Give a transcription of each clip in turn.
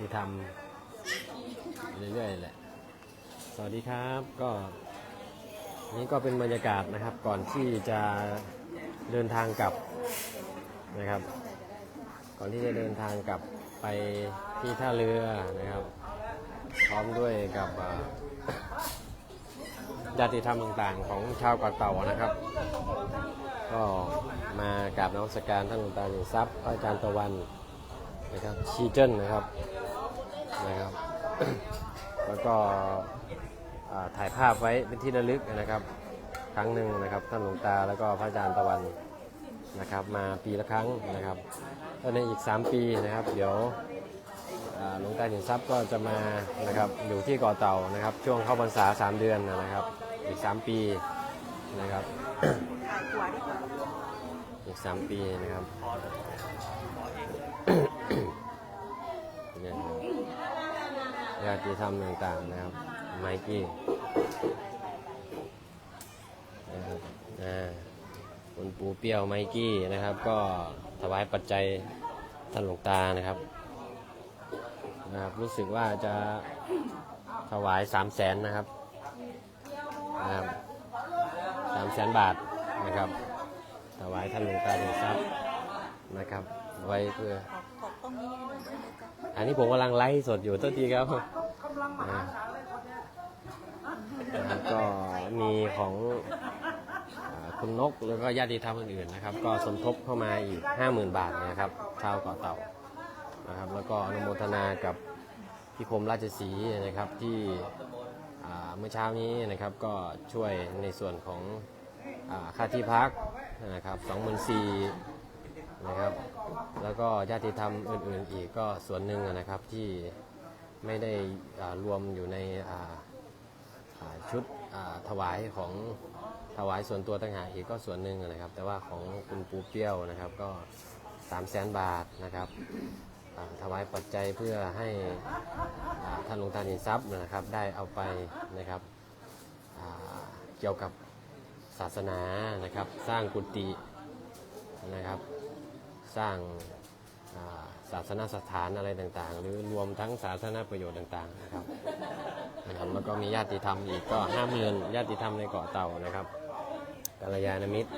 ติธรรมเรื่อยๆแหละ สวัสดีครับก็นี่ก็เป็นบรรยากาศนะครับก่อนที่จะเดินทางกลับนะครับ ก่อนที่จะเดินทางกลับไปที่ท่าเรือนะครับ พร้อมด้วยกับญาติธรรมต่างๆ ของชาวเกาะเต่านะครับ ก็มากราบนมัสการท่านหลวงตาหนุทรัพย์อาจารย์ตะวันนะครับชีเจนนะครับ นะครับ แล้วก็ถ่ายภาพไว้เป็นที่ระลึกนะครับ ครั้งหนึ่งนะครับท่านหลวงตาแล้วก็พระอาจารย์ตะวันนะครับ มาปีละครั้งนะครับก็ในอีก 3 ปีนะครับ เดี๋ยวหลวงตาหนุทรัพย์ก็จะมานะครับอยู่ที่เกาะเต่านะครับ ช่วงเข้าพรรษา 3 เดือนนะครับ อีก 3 ปีนะครับอีกสามปีนะครับ ญาติธรรมต่างๆนะครับไมกี้นะครับอ่าคุณปูเปี้ยวไมกี้นะครับ ก็ถวายปัจจัยท่านหลวงตานะครับนะครับรู้สึกว่าจะถวายสามแสนนะครับนะครับสามแสนบาทนะครับ ถวายท่านหลวงตาหลวงทรัพย์นะครับ ไว้เพื่อ นี้หน่อยได้ไหมจ๊ะอันนี้ผมกำลังไลฟ์สดอยู่ตัวทีครับอ่านะครับก็มีของอ่าคุณนกแล้วก็ญาติธรรมอื่นๆนะครับ ก็สมทบเข้ามาอีก 50,000 บาทนะครับชาวเกาะเต่านะครับ แล้วก็อนุโมทนากับพี่คมราชสีห์นะครับที่อ่าเมื่อเช้านี้นะครับก็ช่วยในส่วนของอาค่าที่พักนะครับ 24,000นะครับ แล้วก็ญาติธรรมอื่นๆอีกก็ส่วนหนึ่งนะครับที่ไม่ได้รวมอยู่ในชุดถวายของถวายส่วนตัวต่างหากอีกก็ส่วนหนึ่งนะครับ แต่ว่าของคุณปูเปี้ยวนะครับก็3 0 0แสนบาทนะครับถวายปัจจัยเพื่อให้ท่านหลวงตานินทรัพย์นะครับได้เอาไปนะครับเกี่ยวกับศาสนานะครับ สร้างกุฏินะครับ สร้างาศาสนสถานอะไรต่างๆ หรือรวมทั้งสาธารณประโยชน์ต่างๆนะครับนะครับแล้วก็มีญาติธรรมอีกก็ห้าหมื่นญาติธรรมในเกาะเต่านะครับกัลยาณมิตร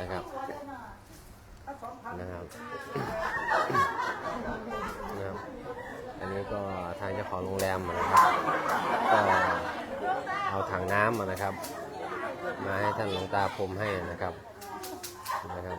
นะครับนะครับนะครับ อันนี้ก็ทางเจ้าของโรงแรมนะครับก็เอาถังน้ำนะครับ มาให้ท่านหลวงตาพรมให้นะครับนะครับ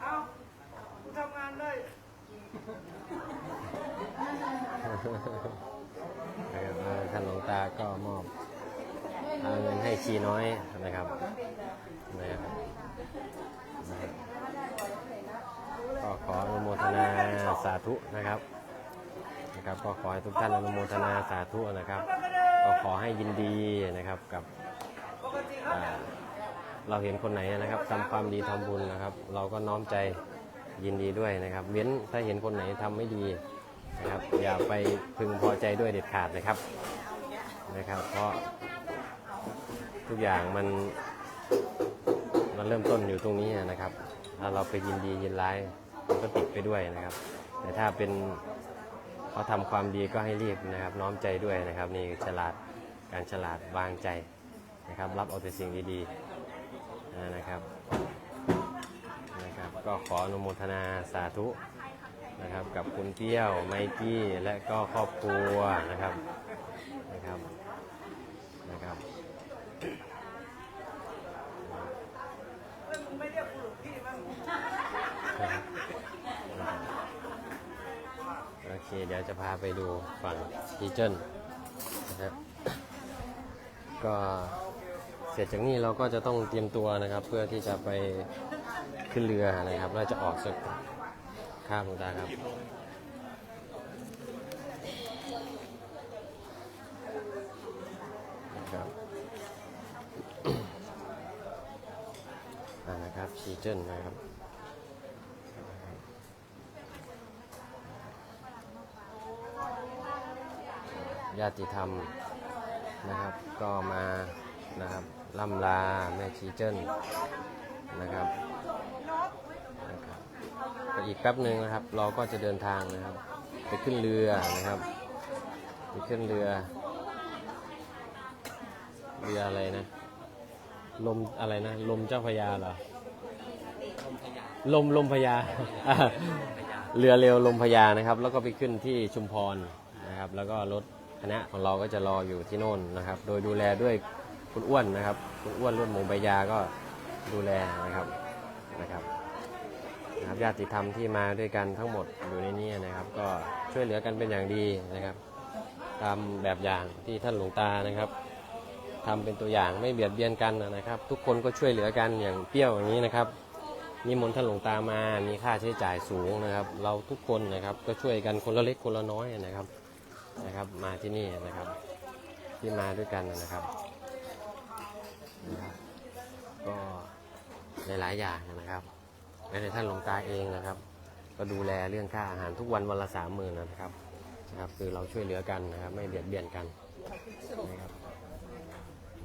เอาคุณทำงานได้ นะครับเอ่อท่านหลวงตาก็มอบเอาเงินให้ชีน้อยนะครับนะครับนะครับก็ขออนุโมทนาสาธุนะครับ นะครับก็ขอให้ทุกท่านอนุโมทนาสาธุนะครับ ก็ขอให้ยินดีนะครับกับเราเห็นคนไหนนะครับทำความดีทำบุญนะครับ เราก็น้อมใจยินดีด้วยนะครับ เว้นถ้าเห็นคนไหนทำไม่ดีนะครับ อย่าไปพึงพอใจด้วยเด็ดขาดนะครับนะครับ เพราะทุกอย่างมันมันเริ่มต้นอยู่ตรงนี้นะครับ ถ้าเราไปยินดียินร้ายมันก็ติดไปด้วยนะครับ แต่ถ้าเป็น เขาทำความดีก็ให้รีบนะครับ น้อมใจด้วยนะครับ นี่ฉลาดการฉลาดวางใจนะครับ รับเอาแต่สิ่งดีๆนะครับนะครับ ก็ขออนุโมทนาสาธุนะครับ กับคุณเปี้ยวไมกี้และก็ครอบครัวนะครับนะครับ ไม่เรียกคุณหลวงพี่มั้ง โอ เคเดี๋ยวจะพาไปดูฝั่งทีเจนนะฮะก็เสร็จจากนี้เราก็จะต้องเตรียมตัวนะครับ เพื่อที่จะไปขึ้นเรือนะครับเราจะออกสักข้ามตาครับนะครับนะครับชีเจนนะครับ ญาติธรรมนะครับ ก็มานะครับล่ำลาแม่ชีเจิ้นนะครับนะครับอีกแป๊บหนึ่งนะครับ เราก็จะเดินทางนะครับ ไปขึ้นเรือนะครับไปขึ้นเรือเรืออะไรนะ ลมอะไรนะ ลมเจ้าพระยาเหรอลมลมพญาเรือเร็วลมพญานะครับ แล้วก็ไปขึ้นที่ชุมพรนะครับ แล้วก็รถ คณะของเราก็จะรออยู่ที่โน่นนะครับ โดยดูแลด้วยคุณอ้วนนะครับ คุณอ้วนรุ่นมูใบยาก็ดูแลนะครับนะครับนะครับญาติธรรมที่มาด้วยกันทั้งหมดอยู่ในนี้นะครับ ก็ช่วยเหลือกันเป็นอย่างดีนะครับ ตามแบบอย่างที่ท่านหลวงตานะครับทำเป็นตัวอย่างไม่เบียดเบียนกันนะครับ ทุกคนก็ช่วยเหลือกันอย่างเปรี้ยวอย่างนี้นะครับนิมนต์ท่านหลวงตามามีค่าใช้จ่ายสูงนะครับ เราทุกคนนะครับก็ช่วยกันคนละเล็กคนละน้อยนะครับ นะครับ มาที่นี่นะครับ ที่มาด้วยกันนะครับนะครับก็หลายๆอย่างนะครับแม้แต่ท่านหลวงตาเองนะครับ ก็ดูแลเรื่องค่าอาหารทุกวันวันละสามหมื่นนะครับนะครับ คือเราช่วยเหลือกันนะครับ ไม่เบียดเบียนกันนะครับ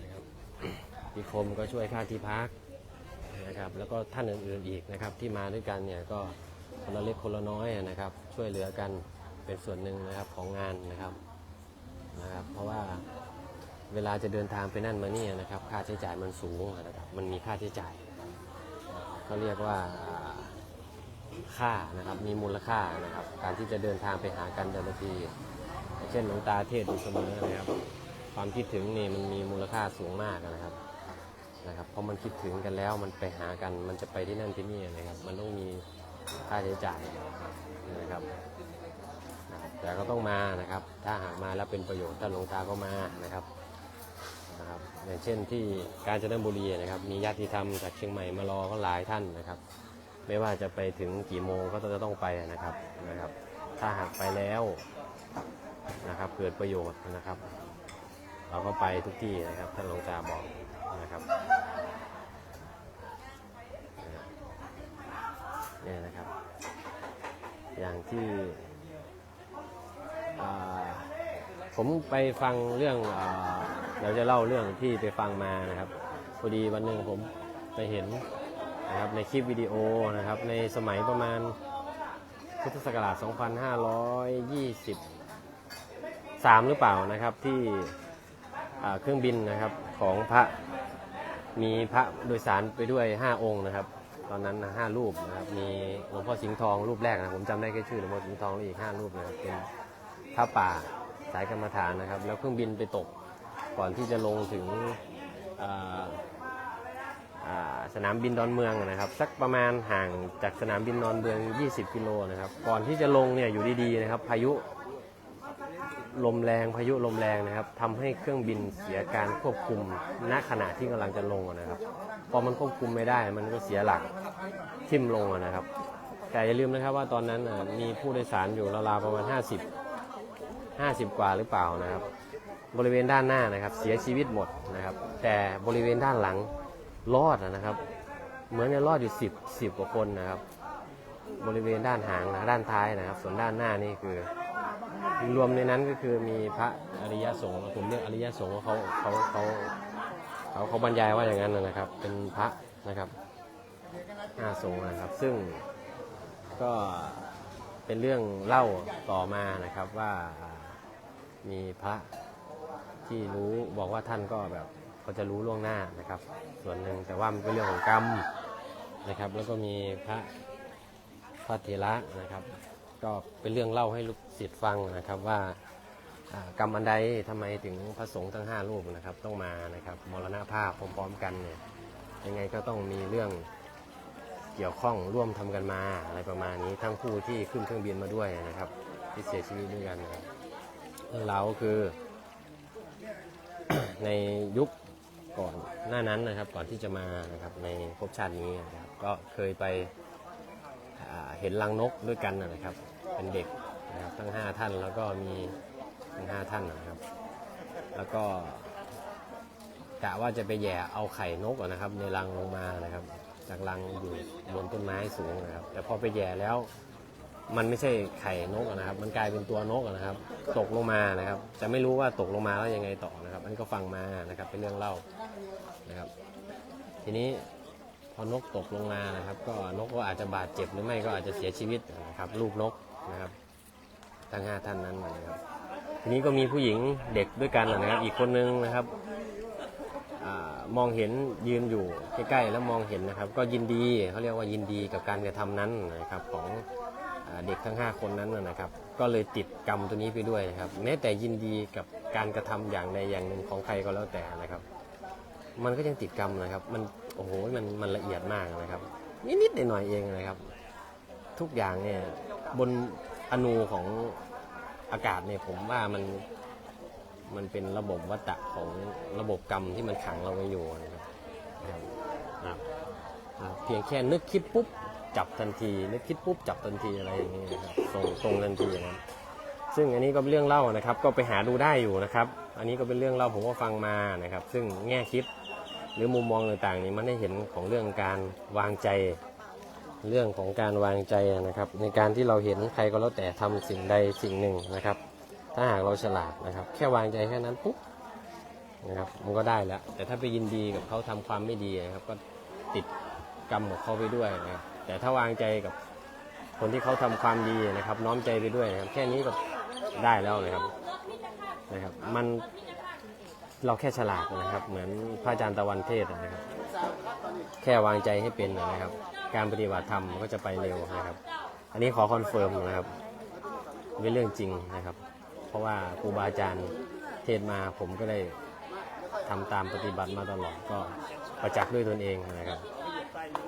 นะครับพี่คมก็ช่วยค่าที่พักนะครับ แล้วก็ท่านอื่นๆอีกนะครับ ที่มาด้วยกันเนี่ยก็คนละเล็กคนละน้อยนะครับ ช่วยเหลือกัน เป็นส่วนหนึ่งนะครับของงานนะครับนะครับ เพราะว่าเวลาจะเดินทางไปนั่นมานี่นะครับ ค่าใช้จ่ายมันสูงนะครับมันมีค่าใช้จ่ายเขาเรียกว่าค่านะครับมีมูลค่านะครับ การที่จะเดินทางไปหากันแต่ละที เช่นหลวงตาเทศอยู่เสมอนะครับ ความคิดถึงนี่มันมีมูลค่าสูงมากนะครับนะครับเพราะมันคิดถึงกันแล้วมันไปหากันมันจะไปที่นั่นที่นี่นะครับ มันต้องมีค่าใช้จ่ายนะครับ แต่ก็ต้องมานะครับ ถ้าหากมาแล้วเป็นประโยชน์ท่านหลวงตาก็มานะครับนะครับอย่างเช่นที่กาญจนบุรีนะครับ มีญาติธรรมจากเชียงใหม่มารอก็หลายท่านนะครับ ไม่ว่าจะไปถึงกี่โมงก็จะต้องไปนะครับนะครับ ถ้าหากไปแล้วนะครับเกิดประโยชน์นะครับ เราก็ไปทุกที่นะครับท่านหลวงตาบอกนะครับเนี่ยนะครับ อย่างที่ ผมไปฟังเรื่องเราจะเล่าเรื่องที่ไปฟังมานะครับพอดีวันหนึ่งผมไปเห็นนะครับในคลิปวิดีโอนะครับในสมัยประมาณพุทธศักราช 2523 หรือเปล่านะครับที่เครื่องบินนะครับของพระมีพระโดยสารไปด้วย 5 องค์นะครับ ตอนนั้นห้ารูปนะครับมีหลวงพ่อสิงห์ทองรูปแรกนะผมจำได้แค่ชื่อหลวงพ่อสิงห์ทองแล้วอีก 5 รูปนะครับเป็น พระป่าสายกรรมฐานนะครับ แล้วเครื่องบินไปตกก่อนที่จะลงถึงสนามบินดอนเมืองนะครับ สักประมาณห่างจากสนามบินดอนเมือง 20 กิโลนะครับก่อนที่จะลงเนี่ยอยู่ดีๆนะครับ พายุลมแรงพายุลมแรงนะครับทำให้เครื่องบินเสียการควบคุมณขณะที่กำลังจะลงนะครับ พอมันควบคุมไม่ได้มันก็เสียหลักทิ่มลงนะครับ แต่อย่าลืมนะครับว่าตอนนั้นมีผู้โดยสารอยู่ราวๆประมาณ 50 50 กว่าหรือเปล่านะครับ บริเวณด้านหน้านะครับ เสียชีวิตหมดนะครับ แต่บริเวณด้านหลังรอดนะครับ เหมือนจะรอดอยู่ 10 10กว่าคนนะครับ บริเวณด้านหางนะด้านท้ายนะครับ ส่วนด้านหน้านี่คือ รวมในนั้นก็คือมีพระอริยสงฆ์ผมเรียกอริยสงฆ์ว่าเขาเขาเขาเขาเขาบรรยายว่าอย่างนั้นนะครับ เป็นพระนะครับห้าสงฆ์นะครับ ซึ่งก็เป็นเรื่องเล่าต่อมานะครับว่า มีพระที่รู้บอกว่าท่านก็แบบเขาจะรู้ล่วงหน้านะครับ ส่วนหนึ่งแต่ว่ามันเป็นเรื่องของกรรมนะครับ แล้วก็มีพระพระเถระนะครับ ก็เป็นเรื่องเล่าให้ลูกศิษย์ฟังนะครับว่ากรรมอันใดทำไมถึงพระสงฆ์ทั้งห้ารูปนะครับ ต้องมานะครับมรณภาพพร้อมๆกันเนี่ยยังไงก็ต้องมีเรื่องเกี่ยวข้องร่วมทำกันมาอะไรประมาณนี้ทั้งผู้ที่ขึ้นเครื่องบินมาด้วยนะครับ ที่เสียชีวิตด้วยกันนะครับ เราก็คือ ในยุคก่อนหน้านั้นนะครับ ก่อนที่จะมานะครับในภพชาตินี้นะครับ ก็เคยไปเห็นรังนกด้วยกันนะครับ เป็นเด็กนะครับทั้ง 5 ท่านแล้วก็มีทั้ง5ท่านนะครับ แล้วก็กะว่าจะไปแย่เอาไข่นกนะครับ ในรังลงมานะครับ จากรังอยู่บนต้นไม้สูงนะครับ แต่พอไปแย่แล้ว มันไม่ใช่ไข่นกนะครับ มันกลายเป็นตัวนกนะครับ ตกลงมานะครับ จะไม่รู้ว่าตกลงมาแล้วยังไงต่อนะครับ อันนี้ก็ฟังมานะครับ เป็นเรื่องเล่านะครับ ทีนี้พอนกตกลงมานะครับ ก็นกก็อาจจะบาดเจ็บหรือไม่ก็อาจจะเสียชีวิตนะครับลูกนกนะครับทั้งห้าท่านนั้นนะครับ ทีนี้ก็มีผู้หญิงเด็กด้วยกันนะครับ อีกคนนึงนะครับมองเห็นยืนอยู่ใกล้ๆแล้วมองเห็นนะครับ ก็ยินดีเขาเรียกว่ายินดีกับการกระทำนั้นนะครับของ เด็กทั้ง 5 คนนั้นนะครับ ก็เลยติดกรรมตัวนี้ไปด้วยนะครับ แม้แต่ยินดีกับการกระทำอย่างใดอย่างหนึ่งของใครก็แล้วแต่นะครับ มันก็ยังติดกรรมนะครับ มันโอ้โหมันมันละเอียดมากนะครับ นิดๆหน่อยๆเองนะครับ ทุกอย่างเนี่ยบนอนูของอากาศเนี่ยผมว่ามันมันเป็นระบบวัฏของระบบกรรมที่มันขังเราไว้อยู่นะครับนะเพียงแค่นึกคิดปุ๊บ จับทันทีนึกคิดปุ๊บจับทันทีอะไรอย่างนี้นะครับตรงตรงทันทีนะซึ่งอันนี้ก็เป็นเรื่องเล่านะครับ ก็ไปหาดูได้อยู่นะครับ อันนี้ก็เป็นเรื่องเล่าผมก็ฟังมานะครับ ซึ่งแง่คิดหรือมุมมองต่างๆนี้มันได้เห็นของเรื่องการวางใจ เรื่องของการวางใจนะครับ ในการที่เราเห็นใครก็แล้วแต่ทำสิ่งใดสิ่งหนึ่งนะครับ ถ้าหากเราฉลาดนะครับ แค่วางใจแค่นั้นปุ๊บนะครับมันก็ได้แล้ว แต่ถ้าไปยินดีกับเขาทำความไม่ดีนะครับ ก็ติดกรรมของเขาไปด้วยนะครับ แต่ถ้าวางใจกับคนที่เขาทำความดีนะครับ น้อมใจไปด้วยนะครับ แค่นี้ก็ได้แล้วนะครับนะครับ มันเราแค่ฉลาดนะครับ เหมือนพระอาจารย์ตะวันเทศนะครับ แค่วางใจให้เป็นนะครับ การปฏิบัติธรรมก็จะไปเร็วนะครับ อันนี้ขอคอนเฟิร์มนะครับเป็นเรื่องจริงนะครับ เพราะว่าครูบาอาจารย์เทศมาผมก็ได้ทำตามปฏิบัติมาตลอดก็ประจักษ์ด้วยตนเองนะครับ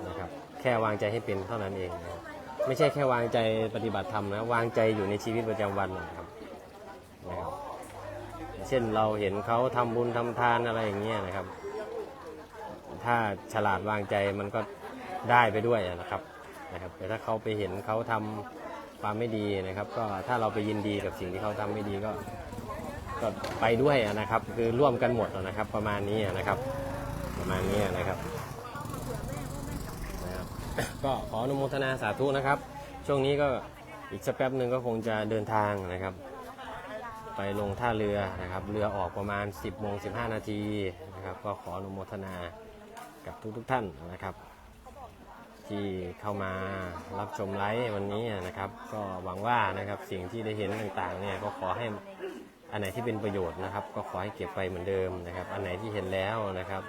นะครับ แค่วางใจให้เป็นเท่านั้นเองนะครับไม่ใช่แค่วางใจปฏิบัติธรรมนะวางใจอยู่ในชีวิตประจำวันนะครับนะครับเช่นเราเห็นเขาทำบุญทำทานอะไรอย่างเงี้ยนะครับ ถ้าฉลาดวางใจมันก็ได้ไปด้วยนะครับนะครับ แต่ถ้าเขาไปเห็นเขาทำความไม่ดีนะครับ ก็ถ้าเราไปยินดีกับสิ่งที่เขาทำไม่ดีก็ก็ไปด้วยนะครับ คือร่วมกันหมดนะครับ ประมาณนี้นะครับ ประมาณนี้นะครับ ก็ขออนุโมทนาสาธุนะครับ ช่วงนี้ก็อีกสักแป๊บหนึ่งก็คงจะเดินทางนะครับ ไปลงท่าเรือนะครับ เรือออกประมาณ 10โมง15นาทีนะครับ ก็ขออนุโมทนากับทุกๆทท่านนะครับ ที่เข้ามารับชมไลฟ์วันนี้นะครับ ก็หวังว่านะครับสิ่งที่ได้เห็นต่างๆเนี่ยก็ขอให้อันไหนที่เป็นประโยชน์นะครับ ก็ขอให้เก็บไปเหมือนเดิมนะครับ อันไหนที่เห็นแล้วนะครับ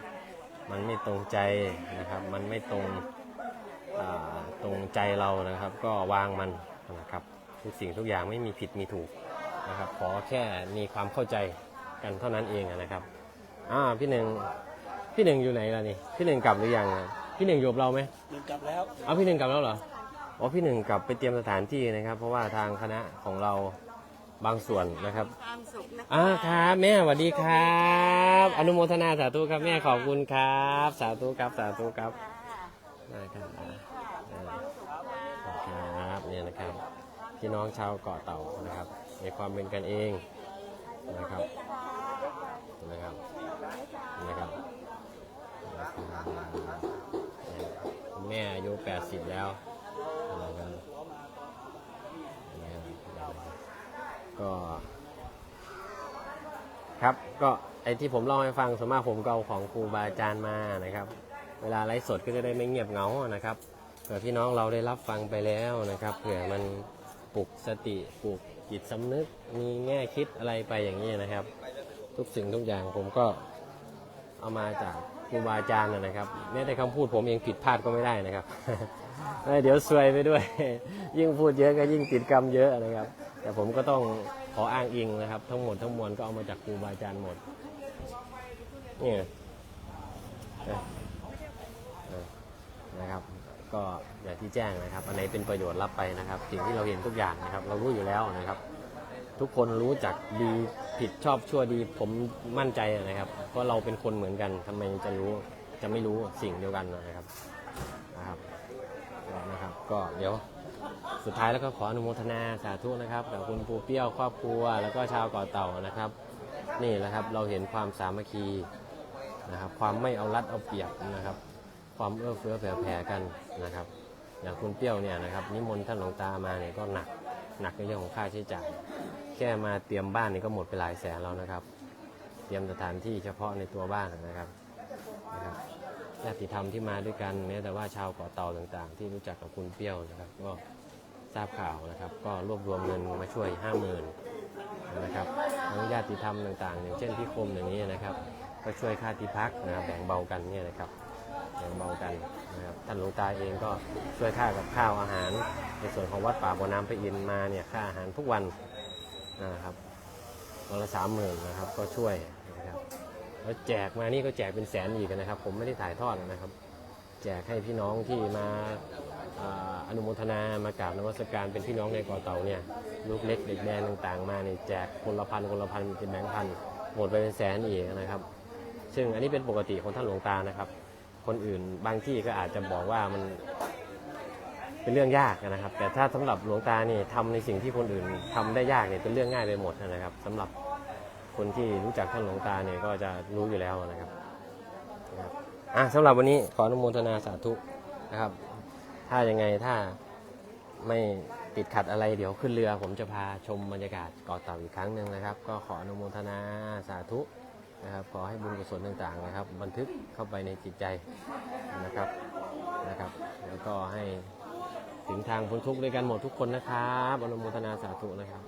มันไม่ตรงใจนะครับ มันไม่ตรง ตรงใจเรานะครับ ก็วางมันนะครับทุกสิ่งทุกอย่างไม่มีผิดมีถูกนะครับ ขอแค่มีความเข้าใจกันเท่านั้นเองนะครับอ่าพี่หนึ่งพี่หนึ่งอยู่ไหนล่ะนี่พี่หนึ่งกลับหรือยังอะพี่หนึ่งอยู่กับเราไหมหนึ่งกลับแล้วเอาพี่หนึ่งกลับแล้วเหรออ๋อพี่หนึ่งกลับไปเตรียมสถานที่นะครับ เพราะว่าทางคณะของเราบางส่วนนะครับความสุขนะคะอ่าครับแม่สวัสดีครับ อนุโมทนาสาธุครับแม่ขอบคุณครับ สาธุครับสาธุครับนะครับอ่าครับเนี่ยนะครับ พี่น้องชาวเกาะเต่านะครับ ในความเป็นกันเองนะครับนะครับนะครับแม่อายุ 80 แล้วนะครับนะครับก็ ครับก็ไอที่ผมเล่าให้ฟังส่วนมากผมก็เอาของครูบาอาจารย์มานะครับ เวลาไลฟ์สดก็จะได้ไม่เงียบเหงานะครับเผื่อพี่น้องเราได้รับฟังไปแล้วนะครับเผื่อมัน ปลุกสติปลุกจิตสำนึกมีแง่คิดอะไรไปอย่างนี้นะครับ ทุกสิ่งทุกอย่างผมก็เอามาจากครูบาอาจารย์นะครับแม้แต่คำพูดผมเองผิดพลาดก็ไม่ได้นะครับเดี๋ยวซวยไปด้วย ยิ่งพูดเยอะก็ยิ่งติดกรรมเยอะนะครับ แต่ผมก็ต้องขออ้างอิงนะครับ ทั้งหมดทั้งมวลก็เอามาจากครูบาอาจารย์หมดเนี่ยนะครับ ก็อย่างที่แจ้งนะครับอันไหนเป็นประโยชน์รับไปนะครับ สิ่งที่เราเห็นทุกอย่างนะครับ เรารู้อยู่แล้วนะครับ ทุกคนรู้จักดีผิดชอบชั่วดีผมมั่นใจนะครับ เพราะเราเป็นคนเหมือนกันทำไมจะรู้จะไม่รู้สิ่งเดียวกันนะครับนะครับนะครับ ก็เดี๋ยวสุดท้ายแล้วก็ขออนุโมทนาสาธุนะครับกับคุณปูเปี้ยวครอบครัว แล้วก็ชาวเกาะเต่านะครับ นี่แหละครับเราเห็นความสามัคคีนะครับ ความไม่เอารัดเอาเปรียบนะครับ ความเอื้อเฟื้อแผ่แผ่กันนะครับ อย่างคุณเปรี้ยวเนี่ยนะครับนิมนต์ท่านหลวงตามาเนี่ยก็หนักหนักในเรื่องของค่าใช้จ่าย แค่มาเตรียมบ้านนี่ก็หมดไปหลายแสนแล้วนะครับ เตรียมสถานที่เฉพาะในตัวบ้านนะครับนะครับญาติธรรมที่มาด้วยกันแม้แต่ว่าชาวเกาะเต่าต่างๆ ที่รู้จักกับคุณเปรี้ยวนะครับ ก็ทราบข่าวนะครับ ก็รวบรวมเงินมาช่วยห้าหมื่นนะครับทั้งญาติธรรมต่างๆ อย่างเช่นพี่คมอย่างนี้นะครับ ก็ช่วยค่าที่พักนะครับแบ่งเบากันเนี่ยนะครับ แบ่งเบากันนะครับท่านหลวงตาเองก็ช่วยค่ากับข้าวอาหาร ในส่วนของวัดป่าบ่อน้ำพระอินมาเนี่ยค่าอาหารทุกวันนะครับวันละสามหมื่นนะครับก็ช่วยนะครับแล้วแจกมานี่ก็แจกเป็นแสนอีกนะครับ ผมไม่ได้ถ่ายทอดนะครับ แจกให้พี่น้องที่มาอนุโมทนามากราบนมัสการเป็นพี่น้องในกอเต่าเนี่ยลูกเล็กเด็กแดงต่างๆ มาเนี่ยแจกคนละพันคนละพันเป็นแบงค์พันหมดไปเป็นแสนอีกนะครับ ซึ่งอันนี้เป็นปกติของท่านหลวงตานะครับ คนอื่นบางที่ก็อาจจะบอกว่ามันเป็นเรื่องยากนะครับ แต่ถ้าสำหรับหลวงตานี่ทำในสิ่งที่คนอื่นทำได้ยากเนี่ยเป็นเรื่องง่ายไปหมดนะครับสำหรับคนที่รู้จักท่านหลวงตาเนี่ยก็จะรู้อยู่แล้วนะครับนะครับอะสำหรับวันนี้ขออนุโมทนาสาธุนะครับ ถ้ายังไงถ้าไม่ติดขัดอะไรเดี๋ยวขึ้นเรือ ผมจะพาชมบรรยากาศเกาะเต่าอีกครั้งหนึ่งนะครับ ก็ขออนุโมทนาสาธุ นะครับขอให้บุญกุศลต่างๆนะครับ บันทึกเข้าไปในจิตใจนะครับนะครับ แล้วก็ให้ถึงทางพ้นทุกข์ด้วยกันหมดทุกคนนะครับอนุโมทนาสาธุนะครับ